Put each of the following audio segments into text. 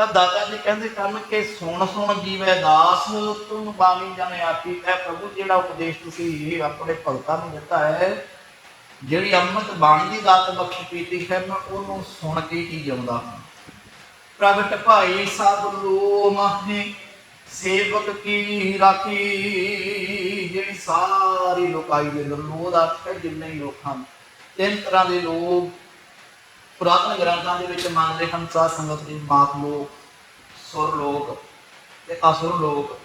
ਤਾਂ ਦਾਦਾ ਜੀ ਕਹਿੰਦੇ ਕਰਨ ਕਿ ਸੁਣ ਸੁਣ ਜੀਵੇ ਦਾਸ, ਤੁਮ ਬਾਣੀ ਜਨ ਆਤੀ ਹੈ ਪ੍ਰਭੂ ਜਿਹੜਾ ਉਪਦੇਸ਼ ਤੁਸੀਂ ਆਪਣੇ ਭਗਤਾਂ ਨੂੰ ਦਿੱਤਾ ਹੈ, ਜਿਹੜੀ ਅੰਮ੍ਰਿਤ ਬਾਣੀ ਦੀ ਦਾਤ ਬਖਸ਼ ਕੀਤੀ ਹੈ, ਮੈਂ ਉਹਨੂੰ ਸੁਣ ਕੇ ਹੀ ਜਿਉਂਦਾ ਹਾਂ। ਪ੍ਰਗਟ ਭਾਈ ਸਭ ਲੋ ਮਾਹੇ, ਸੇਵਕ ਕੀ ਰਾਖੀ, ਜਿਹੜੀ ਸਾਰੀ ਲੋਕਾਈ ਦੇ ਅੰਦਰ ਦਾ ਜਿੰਨੇ ਹੀ ਲੋਕ ਹਨ, ਤਿੰਨ ਤਰ੍ਹਾਂ ਦੇ ਲੋਕ ਪੁਰਾਤਨ ਗ੍ਰੰਥਾਂ ਦੇ ਵਿੱਚ ਮੰਨਦੇ ਹਨ, ਸਾਧ ਸੰਗਤ ਦੀ ਮਾਤ ਲੋਕ, ਸੁਰ ਲੋਕ ਤੇ ਅਸੁਰ ਲੋਕ।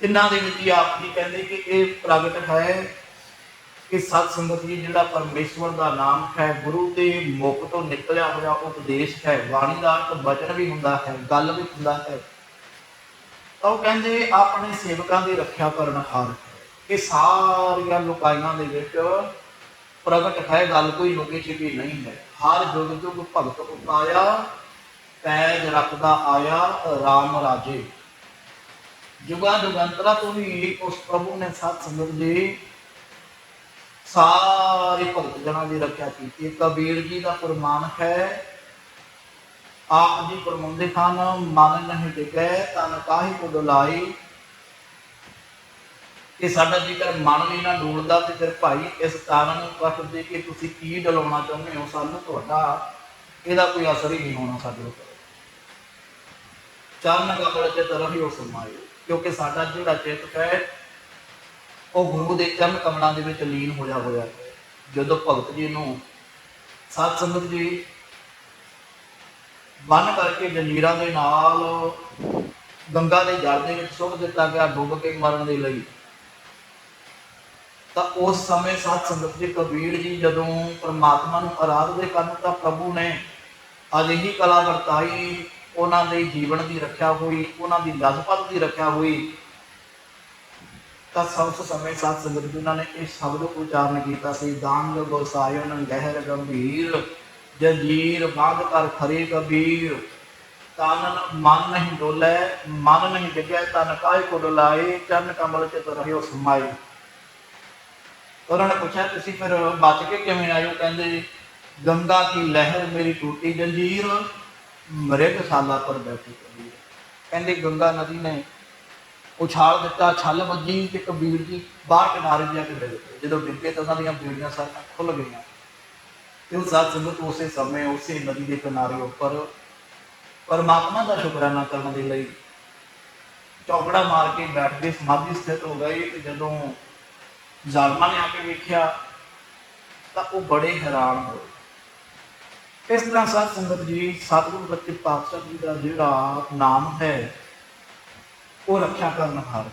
ਤਿੰਨਾਂ ਦੇ ਵਿੱਚ ਆਪ ਜੀ ਕਹਿੰਦੇ ਕਿ ਇਹ ਪ੍ਰਗਟ ਹੈ ਕਿ ਸਤ ਸੰਗਤ ਜੀ ਜਿਹੜਾ ਪਰਮੇਸ਼ਵਰ ਦਾ ਨਾਮ ਹੈ, ਗੁਰੂ ਦੇ ਮੁਖ ਤੋਂ ਨਿਕਲਿਆ ਹੋਇਆ ਉਪਦੇਸ਼ ਹੈ, ਬਾਣੀ ਦਾ ਅਰਥ ਵਚਨ ਵੀ ਹੁੰਦਾ ਹੈ, ਗੱਲ ਵੀ ਹੁੰਦਾ ਹੈ। ਤਾਂ ਉਹ ਕਹਿੰਦੇ ਆਪਣੇ ਸੇਵਕਾਂ ਦੀ ਰੱਖਿਆ ਕਰਨ ਹਾਰ। ਇਹ ਸਾਰੀਆਂ ਲੁਕਾਈਆਂ ਦੇ ਵਿੱਚ ਪ੍ਰਗਟ ਹੈ ਗੱਲ ਕੋਈ ਲੁਕੀ ਛਿਪੀ ਨਹੀਂ ਹੈ। ਹਰ ਜੁਗ ਜੁਗ ਭਗਤ ਉਪਾਇਆ, ਪੈਜ ਰੱਖਦਾ ਆਇਆ RAM ਰਾਜੇ। ਜੁਗਾਂ ਜੁਗੰਤਰਾ ਤੋਂ ਵੀ ਉਸ ਪ੍ਰਭੂ ਨੇ ਸਤ ਸੰਗਤ ਜੀ ਸਾਰੇ ਭਗਤ ਜਨਾਂ ਦੀ ਰੱਖਿਆ ਕੀਤੀ। ਕਬੀਰ ਜੀ ਦਾ ਫਰਮਾਨ ਹੈ। ਆਪ ਜੀ ਫਰਮਾਉਂਦੇ ਹਨ, ਮਨ ਨਹੀਂ ਟਿਕੈ, ਤਨ ਕਾਹੀ ਕੋ ਡੁਲਾਈ ਕਿ ਸਾਡਾ ਜੇਕਰ ਮਨ ਵੀ ਨਾ ਡੋਲਦਾ ਤੇ ਫਿਰ ਭਾਈ ਇਸ ਕਾਰਨ ਨੂੰ ਕਸ਼ਟ ਦੇ ਕੇ ਤੁਸੀਂ ਕੀ ਡਲਾਉਣਾ ਚਾਹੁੰਦੇ ਹੋ? ਸਾਨੂੰ ਤੁਹਾਡਾ ਇਹਦਾ ਕੋਈ ਅਸਰ ਹੀ ਨਹੀਂ ਹੋਣਾ ਸਾਡੇ ਉੱਪਰ ਚਰਨ ਕਮਲ ਚ ਤਰਹ ਹੀ ਉਹ ਸਮਾਏ, ਕਿਉਂਕਿ ਸਾਡਾ ਜਿਹੜਾ ਚਿੱਤ ਹੈ, ਉਹ ਗੁਰੂ ਦੇ ਚਰਨ ਕਮਲਾਂ ਦੇ ਵਿੱਚ ਲੀਨ ਹੋਇਆ ਹੋਇਆ ਜਦੋਂ ਭਗਤ ਜੀ ਨੂੰ ਸਤ ਸੰਗਤ ਜੀ ਬੰਨ ਕਰਕੇ ਜੰਜੀਰਾਂ ਦੇ ਨਾਲ ਗੰਗਾ ਦੇ ਜਲ ਦੇ ਵਿੱਚ ਸੁੱਟ ਦਿੱਤਾ ਗਿਆ, ਡੁੱਬ ਕੇ ਮਰਨ ਦੇ ਲਈ ਤਾਂ ਉਸ ਸਮੇਂ ਸਤ ਸੰਗਤ ਜੀ ਕਬੀਰ ਜੀ ਜਦੋਂ ਪਰਮਾਤਮਾ ਨੂੰ ਆਰਾਧਦੇ ਕਰਨ ਤਾਂ ਪ੍ਰਭੂ ਨੇ ਅਜਿਹੀ ਕਲਾ ਵਰਤਾਈ, ਉਹਨਾਂ ਦੇ ਜੀਵਨ ਦੀ ਰੱਖਿਆ ਹੋਈ, ਉਹਨਾਂ ਦੀ ਲਜਪਤ ਦੀ ਰੱਖਿਆ ਹੋਈ, ਤਾਂ ਸਭ ਤੋਂ ਸਮੇਂ ਸਾਧ ਸੰਗਤ ਜੀ ਉਹਨਾਂ ਨੇ ਇਹ ਸ਼ਬਦ ਉਚਾਰਨ ਕੀਤਾ ਸੀ, ਦਾਨ ਗੋਸਾਇਨ ਗਹਿਰ ਗੰਭੀਰ, ਜੰਜੀਰ ਬਾਗ ਕਰ ਖਰੇ ਕਬੀਰ, ਤਨ ਮਨ ਨਹੀਂ ਡੋਲੇ, ਮਨ ਨਹੀਂ ਡਿਗਿਆ, ਤਨ ਕਾਇ ਕੋ ਡੁਲਾਏ ਚੰਨ ਕਮਲ ਚ ਰਹਿਓ ਸਮਾਏ ਉਹਨਾਂ ਨੇ ਪੁੱਛਿਆ, ਤੁਸੀਂ ਫਿਰ ਬਚ ਕੇ ਕਿਵੇਂ ਆਇਓ ਕਹਿੰਦੇ, ਗੰਗਾ ਕੀ ਲਹਿਰ ਮੇਰੀ ਟੂਟੀ, ਜੰਜੀਰ ਮ੍ਰਿਗ ਸਾਲਾ ਪਰ ਬੈਠੀ ਕਬੀਰ। ਕਹਿੰਦੇ, ਗੰਗਾ ਨਦੀ ਨੇ ਉਛਾਲ ਦਿੱਤਾ, ਛੱਲ ਵੱਜੀ ਤੇ ਕਬੀਰ ਜੀ ਬਾਹਰ ਕਿਨਾਰੇ ਜਾ ਕੇ ਡਿੱਗ ਜਦੋਂ ਡਿੱਗੇ ਤਾਂ ਉਹਨਾਂ ਦੀਆਂ ਬੇੜੀਆਂ ਸਾਰੀਆਂ ਖੁੱਲ ਗਈਆਂ। ਤੇ ਉਹ ਸਾਧ ਸੰਗਤ ਉਸੇ ਸਮੇਂ ਉਸੇ ਨਦੀ ਦੇ ਕਿਨਾਰੇ ਉੱਪਰ ਪਰਮਾਤਮਾ ਦਾ ਸ਼ੁਕਰਾਨਾ ਕਰਨ ਦੇ ਲਈ ਚੌਕੜਾ ਮਾਰ ਕੇ ਬੈਠ ਕੇ ਸਮਾਧੀ ਸਥਿਤ ਹੋ ਗਏ ਤੇ ਜਦੋਂ ਜ਼ਾਲਮਾਂ ਨੇ ਆ ਕੇ ਵੇਖਿਆ, ਤਾਂ ਉਹ ਬੜੇ ਹੈਰਾਨ ਹੋਏ। ਇਸ ਤਰ੍ਹਾਂ ਸਾਧ ਸੰਗਤ ਜੀ, ਸਤਿਗੁਰੂ ਬੱਚੇ ਪਾਤਸ਼ਾਹ ਜੀ ਦਾ ਜਿਹੜਾ ਨਾਮ ਹੈ, ਉਹ ਰੱਖਿਆ ਕਰਨ ਹਾਰ